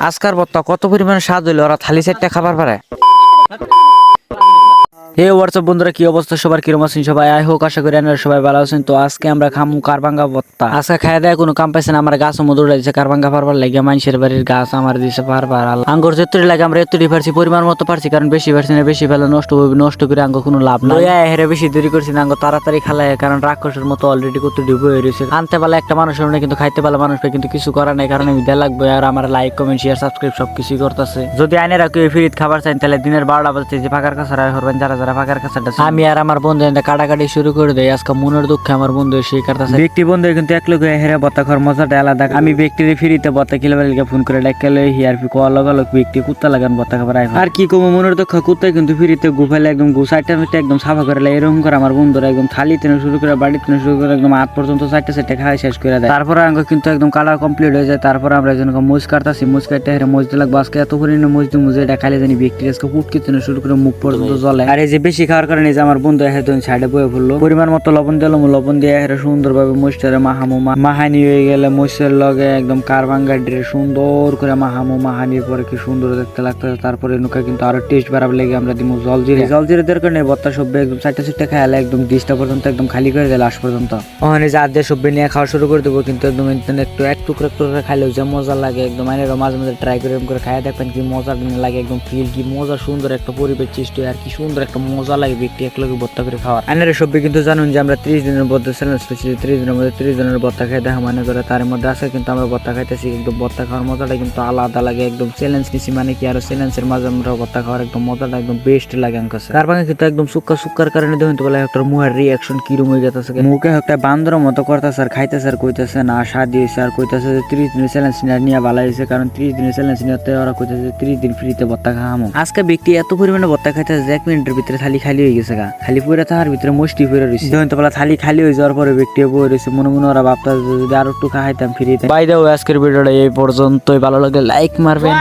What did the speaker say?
আজকার বর্তা কত পরিমাণে স্বাদ হইল? ওরা থালি সেটটা খাবার পারে। হে হোয়াটসঅ্যাপ বন্ধুরা, কি অবস্থা? সবার কিরম আছেন সবাই? আই হোক, আশা করি আপনারা সবাই ভালো আছেন। তো আজকে আমরা খামু কারবাঙ্গা ভত্তা আজকে খাই দেয় কোনো কাম পাইছে না আমার গাছ মধুর দিয়েছে কারবাঙ্গা পারবার লাগে মানুষের বাড়ির গাছ আমার দিছে পারবার। আঙ্গুর যেতুরি লাগে আমরা এতুরি পারছি, পরিমাণ মতো পারছি, কারণ বেশি পারছি না, বেশি ফেলে নষ্ট হবে নষ্ট করে আঙ্গ কোনো লাভ লইয়া হেরে বেশি দেরি করছি না আঙ্গ তাড়াতাড়ি খালায় কারণ রাক্ষসের মতো অলরেডি কত ডিবো হয়ে রয়েছে আনতে পারলে একটা মানুষের হবে না, কিন্তু খাইতে পারলে মানুষকে কিন্তু কিছু করার নাই, কারণ আমি দেয়া লাগবে, আর আমার লাইক কমেন্ট শেয়ার সাবস্ক্রাইব সব কিছুই করতেছে। যদি আইনের কেউ ফ্রিত খাবার চান তাহলে দিনের বারোটা বাজতে যে ফাঁকার কাছাড়া হরবেন যারা যারা আমি আর আমার বন্ধু কাটাকাটি শুরু করে দেয় আজকে মনের দুঃখে আমার বন্ধু সেই কাটতেছে ব্যক্তি বন্ধু কিন্তু এক লোক হেরে বত্তা খাওয়ার মজাটা আলাদা। আমি ব্যক্তির ফ্রিতে বত্তা কিলাবার লিগে ফোন করে ডাক্কা লই হিয়ার ফি কল লগা ব্যক্তি কুত্তা লাগান বত্তা খাবার আর কি কমো মনের দুঃখ কুত্তা কিন্তু ফ্রিতে গুফাইলে একদম গুসাইটা একদম সাফা করে লাই এরকম করে আমার বন্ধুরা একদম থালি তেনে শুরু করে বাড়ি তেনে শুরু করে একদম আট পর্যন্ত চারটে চারটে খাওয়া শেষ করে দেয়। তারপরে আঙ্গ কিন্তু একদম কালার কমপ্লিট হয়ে যায়। তারপরে আমরা একজন মুজ কাটতাছি মুজ কাটতে হেরে মুজ দিলাক বাসকে এত পরিমাণে মুজ দিই মুজে এটা খাইলে জানি ব্যক্তি আজকে পুটকি তেনে শুরু করে মুখ পর্যন্ত জলে আর এই যে বেশি খাওয়ার কারণে যে আমার বন্ধু হেতু সাইডে বয়ে পড়ল। পরিমাণ মতো লবণ দিলাম লবণ দিয়ে হেরে সুন্দরভাবে মুজটারে মাহামু মাহানি হয়ে গেলে মুসের লগে একদম কারবাঙ্গা ড্রে সুন্দর করে মাহামু মাহানির পরে কি সুন্দর দেখতে লাগতেছে। তারপরে নুকা কিন্তু আরও টেস্ট বাড়াবার লেগে আমরা দিব জল জিরে। জল জিরে দেওয়ার কারণে বত্তা সব একদম চারটে চারটে খাইলে একদম ডিশটা পর্যন্ত একদম খালি করে দিলে লাস্ট পর্যন্ত। ওখানে যা দিয়ে সবজি নিয়ে খাওয়া শুরু করে দেবো কিন্তু একদম একটু এক টুকরো একটু খাইলেও যে মজা লাগে। একদম আইনের মাঝে মাঝে ট্রাই করে করে খাই দেখবেন কি মজা লাগে। একদম ফিল কি মজা সুন্দর একটা পরিবেশ সৃষ্টি আর কি সুন্দর একটা মজা লাগে এক লোকে ভর্তা করে খাওয়ার। আইনের সবজি কিন্তু জানুন যে আমরা ত্রিশ দিনের মধ্যে চ্যালেঞ্জ পেয়েছি ত্রিশ দিনের মধ্যে ত্রিশ দিনের ভর্তা খাই দেখা মানে করে তার মধ্যে আছে কিন্তু আমরা ভর্তা খাইতেছি একদম ভর্তা খাওয়ার মজাটা কিন্তু আলাদা লাগে একদম চ্যালেঞ্জ নিছি মানে কি আর চ্যালেঞ্জের মাঝে আমরা ভর্তা খাওয়ার একদম মজাটা একদম বেস্ট লাগে আমার কাছে। তার ভাঙে কিন্তু একদম সুক্কা সুক্কার কারণে দেখুন তো বলে একটা মুহের রিয়াকশন কিরম হয়ে গেছে মুখে একটা বান্দর মতো করতেছে আর খাইতেছে আর কইতেছে না স্বাদ দিয়েছে আর কইতেছে যে ত্রিশ দিনের চ্যালেঞ্জ নিয়ে ভালো হয়েছে কারণ ত্রিশ দিনের চ্যালেঞ্জ নিয়ে ওরা কইতেছে ত্রিশ দিন ফ্রিতে ভর্তা খাওয়ামো আজকে ব্যক্তি এত পরিমাণে ভর্তা খাইতেছে এক মিনিটের ভিতরে থালি খালি হয়ে গেছে গা। খালি পুরে তাহার ভিতরে মুষ্টি পুরে রয়েছে তো বলে থালি খালি হয়ে যাওয়ার পরে ব্যক্তি বই রয়েছে মনে মনে ওরা ভাবতা যদি আরও একটু খাইতাম ফিরিয়ে বাই দাও আজকের ভিডিওটা এই পর্যন্তই। ভালো লাগে লাইক মারবেন।